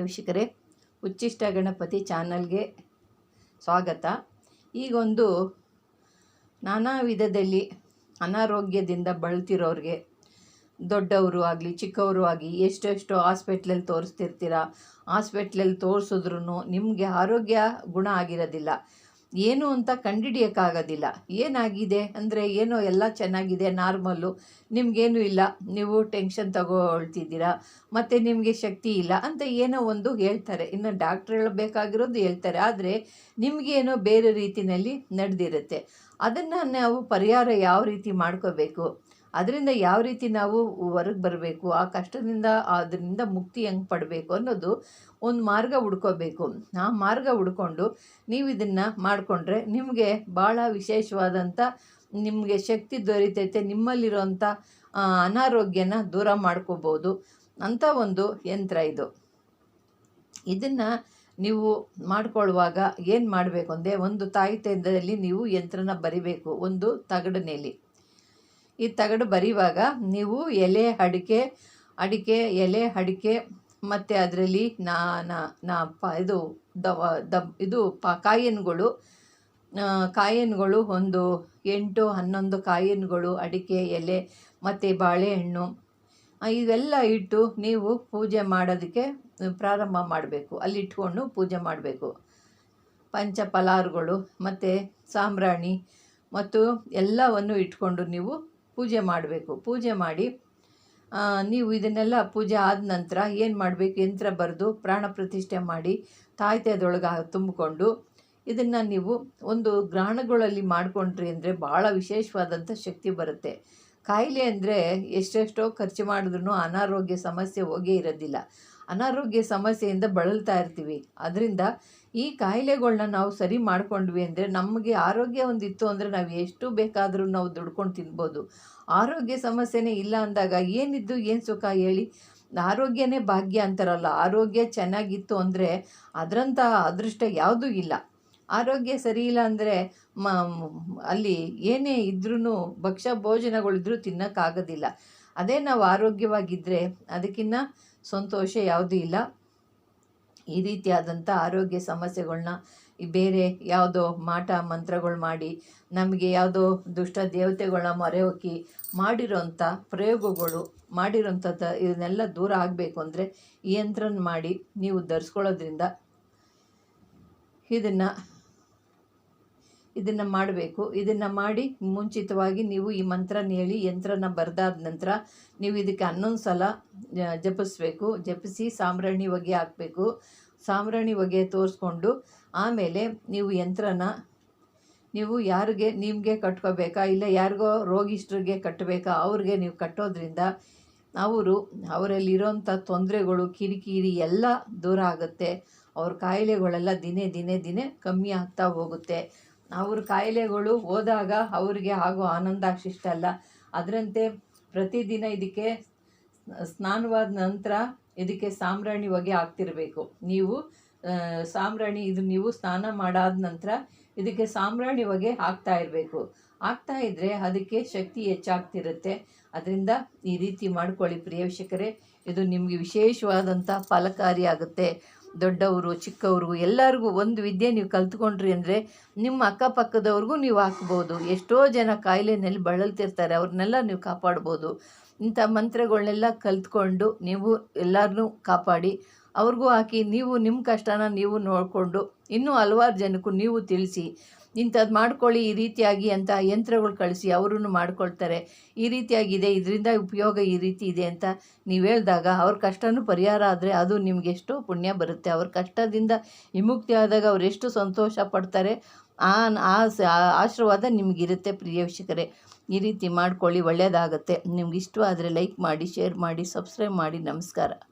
ವೀಕ್ಷಕರೇ, ಉಚ್ಚಿಷ್ಟ ಗಣಪತಿ ಚಾನಲ್ಗೆ ಸ್ವಾಗತ. ಈಗೊಂದು ನಾನಾ ವಿಧದಲ್ಲಿ ಅನಾರೋಗ್ಯದಿಂದ ಬಳಲ್ತಿರೋರಿಗೆ, ದೊಡ್ಡವರು ಆಗಲಿ, ಚಿಕ್ಕವರು ಆಗಲಿ ಎಷ್ಟೆಷ್ಟು ಹಾಸ್ಪಿಟ್ಲಲ್ಲಿ ತೋರಿಸ್ತಿರ್ತೀರ, ಹಾಸ್ಪಿಟ್ಲಲ್ಲಿ ತೋರಿಸಿದ್ರು ನಿಮಗೆ ಆರೋಗ್ಯ ಗುಣ ಆಗಿರೋದಿಲ್ಲ. ಏನು ಅಂತ ಕಂಡಿಡಿಯೋಕ್ಕಾಗೋದಿಲ್ಲ ಏನಾಗಿದೆ ಅಂದರೆ ಏನೋ ಎಲ್ಲ ಚೆನ್ನಾಗಿದೆ, ನಾರ್ಮಲ್ಲು. ನಿಮಗೇನು ಇಲ್ಲ. ನೀವು ಟೆನ್ಷನ್ ತಗೊಳ್ತಿದ್ದೀರಾ. ಮತ್ತು ನಿಮಗೆ ಶಕ್ತಿ ಇಲ್ಲ ಅಂತ ಏನೋ ಒಂದು ಹೇಳ್ತಾರೆ. ಇನ್ನು ಡಾಕ್ಟ್ರ್ ಹೇಳಬೇಕಾಗಿರೋದು ಹೇಳ್ತಾರೆ. ಆದರೆ ನಿಮಗೇನೋ ಬೇರೆ ರೀತಿಯಲ್ಲಿ ನಡೆದಿರುತ್ತೆ. ಅದನ್ನು ನಾವು ಪರಿಹಾರ ಯಾವ ರೀತಿ ಮಾಡ್ಕೋಬೇಕು? ಅದರಿಂದ ಯಾವ ರೀತಿ ನಾವು ಹೊರಗೆ ಬರಬೇಕು, ಆ ಕಷ್ಟದಿಂದ ಅದರಿಂದ ಮುಕ್ತಿ ಹೆಂಗೆ ಪಡಬೇಕು ಅನ್ನೋದು ಒಂದು ಮಾರ್ಗ ಹುಡ್ಕೋಬೇಕು. ಆ ಮಾರ್ಗ ಹುಡ್ಕೊಂಡು ನೀವು ಇದನ್ನು ಮಾಡಿಕೊಂಡ್ರೆ ನಿಮಗೆ ಭಾಳ ವಿಶೇಷವಾದಂಥ ನಿಮಗೆ ಶಕ್ತಿ ದೊರೀತೈತೆ ನಿಮ್ಮಲ್ಲಿರೋಂಥ ಅನಾರೋಗ್ಯನ ದೂರ ಮಾಡ್ಕೋಬೋದು ಅಂತ ಒಂದು ಯಂತ್ರ ಇದು. ಇದನ್ನು ನೀವು ಮಾಡ್ಕೊಳ್ಳುವಾಗ ಏನು ಮಾಡಬೇಕು ಅಂದರೆ ಒಂದು ತಾಯಿ ನೀವು ಯಂತ್ರನ ಬರಿಬೇಕು, ಒಂದು ತಗಡಿನಲ್ಲಿ ಈ ತಗಡು ಬರೀವಾಗ ನೀವು ಎಲೆ ಅಡಿಕೆ ಅಡಿಕೆ, ಎಲೆ ಅಡಿಕೆ ಮತ್ತು ಅದರಲ್ಲಿ ನಾ ನಾ ಪ, ಇದು ದವ, ದಬ್, ಇದು ಪ ಕಾಯಿನ್ಗಳು ಕಾಯಿನ್ಗಳು ಒಂದು ಎಂಟು ಹನ್ನೊಂದು ಕಾಯಿನ್ಗಳು ಅಡಿಕೆ, ಎಲೆ ಮತ್ತು ಬಾಳೆಹಣ್ಣು ಇವೆಲ್ಲ ಇಟ್ಟು ನೀವು ಪೂಜೆ ಮಾಡೋದಕ್ಕೆ ಪ್ರಾರಂಭ ಮಾಡಬೇಕು. ಅಲ್ಲಿ ಇಟ್ಕೊಂಡು ಪೂಜೆ ಮಾಡಬೇಕು. ಪಂಚ ಪಲಾರುಗಳು ಮತ್ತು ಸಾಂಬ್ರಾಣಿ ಮತ್ತು ಎಲ್ಲವನ್ನು ಇಟ್ಕೊಂಡು ನೀವು ಪೂಜೆ ಮಾಡಬೇಕು. ಪೂಜೆ ಮಾಡಿ ನೀವು ಇದನ್ನೆಲ್ಲ ಪೂಜೆ ಆದ ನಂತರ ಏನು ಮಾಡಬೇಕು? ಯಂತ್ರ ಬರೆದು ಪ್ರಾಣ ಪ್ರತಿಷ್ಠೆ ಮಾಡಿ ತಾಯ್ತೆದೊಳಗೆ ತುಂಬಿಕೊಂಡು ಇದನ್ನು ನೀವು ಒಂದು ಗ್ರಹಣಗಳಲ್ಲಿ ಮಾಡಿಕೊಂಡ್ರಿ ಅಂದರೆ ಭಾಳ ವಿಶೇಷವಾದಂಥ ಶಕ್ತಿ ಬರುತ್ತೆ. ಕಾಯಿಲೆ ಅಂದರೆ ಎಷ್ಟೆಷ್ಟೋ ಖರ್ಚು ಮಾಡಿದ್ರೂ ಅನಾರೋಗ್ಯ ಸಮಸ್ಯೆ ಹೋಗೇ ಇರೋದಿಲ್ಲ. ಅನಾರೋಗ್ಯ ಸಮಸ್ಯೆಯಿಂದ ಬಳಲ್ತಾ ಇರ್ತೀವಿ. ಅದರಿಂದ ಈ ಕಾಯಿಲೆಗಳನ್ನ ನಾವು ಸರಿ ಮಾಡ್ಕೊಂಡ್ವಿ ಅಂದರೆ ನಮಗೆ ಆರೋಗ್ಯ ಒಂದಿತ್ತು ಅಂದರೆ ನಾವು ಎಷ್ಟು ಬೇಕಾದರೂ ನಾವು ದುಡ್ಕೊಂಡು ತಿನ್ಬೋದು. ಆರೋಗ್ಯ ಸಮಸ್ಯೆನೇ ಇಲ್ಲ ಅಂದಾಗ ಏನಿದ್ದು, ಏನು ಸುಖ ಹೇಳಿ? ಆರೋಗ್ಯನೇ ಭಾಗ್ಯ ಅಂತಾರಲ್ಲ. ಆರೋಗ್ಯ ಚೆನ್ನಾಗಿತ್ತು ಅಂದರೆ ಅದರಂತಹ ಅದೃಷ್ಟ ಯಾವುದೂ ಇಲ್ಲ. ಆರೋಗ್ಯ ಸರಿ ಇಲ್ಲ ಅಂದರೆ ಮ ಅಲ್ಲಿ ಏನೇ ಇದ್ರೂ ಭಕ್ಷ್ಯ ಭೋಜನಗಳಿದ್ರೂ ತಿನ್ನೋಕ್ಕಾಗೋದಿಲ್ಲ. ಅದೇ ನಾವು ಆರೋಗ್ಯವಾಗಿದ್ದರೆ ಅದಕ್ಕಿಂತ ಸಂತೋಷ ಯಾವುದೂ ಇಲ್ಲ. ಈ ರೀತಿಯಾದಂಥ ಆರೋಗ್ಯ ಸಮಸ್ಯೆಗಳನ್ನ ಬೇರೆ ಯಾವುದೋ ಮಾಟ ಮಂತ್ರಗಳು ಮಾಡಿ, ನಮಗೆ ಯಾವುದೋ ದುಷ್ಟ ದೇವತೆಗಳನ್ನ ಮೊರೆ ಹೋಗಿ ಮಾಡಿರೋಂಥ ಪ್ರಯೋಗಗಳು ಮಾಡಿರೋಂಥದ್ದು ಇದನ್ನೆಲ್ಲ ದೂರ ಆಗಬೇಕು ಅಂದರೆ ಈ ಯಂತ್ರನ ಮಾಡಿ ನೀವು ಧರಿಸ್ಕೊಳ್ಳೋದ್ರಿಂದ ಇದನ್ನು ಇದನ್ನು ಮಾಡಬೇಕು. ಇದನ್ನು ಮಾಡಿ ಮುಂಚಿತವಾಗಿ ನೀವು ಈ ಮಂತ್ರನ ಹೇಳಿ, ಯಂತ್ರನ ಬರೆದಾದ ನಂತರ ನೀವು ಇದಕ್ಕೆ ಹನ್ನೊಂದು ಸಲ ಜಪಿಸ್ಬೇಕು. ಜಪಿಸಿ ಸಾಂಬ್ರಾಣಿ ಹೊಗೆ ಹಾಕಬೇಕು. ಸಾಂಬ್ರಾಣಿ ಹೊಗೆ ತೋರಿಸ್ಕೊಂಡು ಆಮೇಲೆ ನೀವು ಯಂತ್ರನ, ನೀವು ಯಾರಿಗೆ, ನಿಮಗೆ ಕಟ್ಕೋಬೇಕಾ, ಇಲ್ಲ ಯಾರಿಗೋ ರೋಗಿಷ್ಟ್ರಿಗೆ ಕಟ್ಟಬೇಕಾ ಅವ್ರಿಗೆ ನೀವು ಕಟ್ಟೋದ್ರಿಂದ ಅವರು ಅವರಲ್ಲಿರೋಂಥ ತೊಂದರೆಗಳು, ಕಿರಿಕಿರಿ ಎಲ್ಲ ದೂರ ಆಗುತ್ತೆ. ಅವ್ರ ಕಾಯಿಲೆಗಳೆಲ್ಲ ದಿನೇ ದಿನೇ ದಿನೇ ಕಮ್ಮಿ ಆಗ್ತಾ ಹೋಗುತ್ತೆ. ಅವ್ರ ಕಾಯಿಲೆಗಳು ಹೋದಾಗ ಅವರಿಗೆ ಆಗೋ ಆನಂದಾಕ್ಷಿಷ್ಟ ಅಲ್ಲ ಅದರಂತೆ ಪ್ರತಿದಿನ ಇದಕ್ಕೆ ಸ್ನಾನವಾದ ನಂತರ ಇದಕ್ಕೆ ಸಾಂಬ್ರಾಣಿ ಹೊಗೆ ಹಾಕ್ತಿರ್ಬೇಕು ನೀವು ಸಾಂಬ್ರಾಣಿ ಇದು ನೀವು ಸ್ನಾನ ಮಾಡಾದ ನಂತರ ಇದಕ್ಕೆ ಸಾಂಬ್ರಾಣಿ ಹೊಗೆ ಹಾಕ್ತಾ ಇರಬೇಕು. ಹಾಕ್ತಾ ಇದ್ದರೆ ಅದಕ್ಕೆ ಶಕ್ತಿ ಹೆಚ್ಚಾಗ್ತಿರುತ್ತೆ. ಅದರಿಂದ ಈ ರೀತಿ ಮಾಡ್ಕೊಳ್ಳಿ ಪ್ರಿಯ ಇದು ನಿಮಗೆ ವಿಶೇಷವಾದಂಥ ಫಲಕಾರಿ ಆಗುತ್ತೆ ದೊಡ್ಡವರು, ಚಿಕ್ಕವರು, ಎಲ್ಲರಿಗೂ ಒಂದು ವಿದ್ಯೆ ನೀವು ಕಲ್ತ್ಕೊಂಡ್ರಿ ಅಂದರೆ ನಿಮ್ಮ ಅಕ್ಕಪಕ್ಕದವ್ರಿಗೂ ನೀವು ಹಾಕ್ಬೋದು. ಎಷ್ಟೋ ಜನ ಕಾಯಿಲೆನಲ್ಲಿ ಬಳಲ್ತಿರ್ತಾರೆ, ಅವ್ರನ್ನೆಲ್ಲ ನೀವು ಕಾಪಾಡ್ಬೋದು. ಇಂಥ ಮಂತ್ರಗಳನ್ನೆಲ್ಲ ಕಲ್ತ್ಕೊಂಡು ನೀವು ಎಲ್ಲರನ್ನೂ ಕಾಪಾಡಿ ಅವ್ರಿಗೂ ಹಾಕಿ ನೀವು ನಿಮ್ಮ ಕಷ್ಟನ ನೀವು ನೋಡಿಕೊಂಡು ಇನ್ನೂ ಹಲವಾರು ಜನಕ್ಕೂ ನೀವು ತಿಳಿಸಿ ಇಂಥದ್ದು ಮಾಡ್ಕೊಳ್ಳಿ ಈ ರೀತಿಯಾಗಿ ಅಂತ ಯಂತ್ರಗಳು ಕಳಿಸಿ ಅವರೂ ಮಾಡ್ಕೊಳ್ತಾರೆ. ಈ ರೀತಿಯಾಗಿದೆ, ಇದರಿಂದ ಉಪಯೋಗ ಈ ರೀತಿ ಇದೆ ಅಂತ ನೀವು ಹೇಳಿದಾಗ ಅವ್ರ ಕಷ್ಟನೂ ಪರಿಹಾರ ಆದರೆ ಅದು ನಿಮ್ಗೆ ಎಷ್ಟೋ ಪುಣ್ಯ ಬರುತ್ತೆ. ಅವ್ರ ಕಷ್ಟದಿಂದ ವಿಮುಕ್ತಿ ಆದಾಗ ಅವ್ರು ಎಷ್ಟು ಸಂತೋಷ ಪಡ್ತಾರೆ ಆ ಆಶೀರ್ವಾದ ನಿಮಗಿರುತ್ತೆ ಪ್ರಿಯ ವೀಕ್ಷಕರೇ. ಈ ರೀತಿ ಮಾಡ್ಕೊಳ್ಳಿ ಒಳ್ಳೆಯದಾಗುತ್ತೆ ನಿಮ್ಗೆ ಇಷ್ಟವಾದರೆ ಲೈಕ್ ಮಾಡಿ, ಶೇರ್ ಮಾಡಿ, ಸಬ್ಸ್ಕ್ರೈಬ್ ಮಾಡಿ. ನಮಸ್ಕಾರ.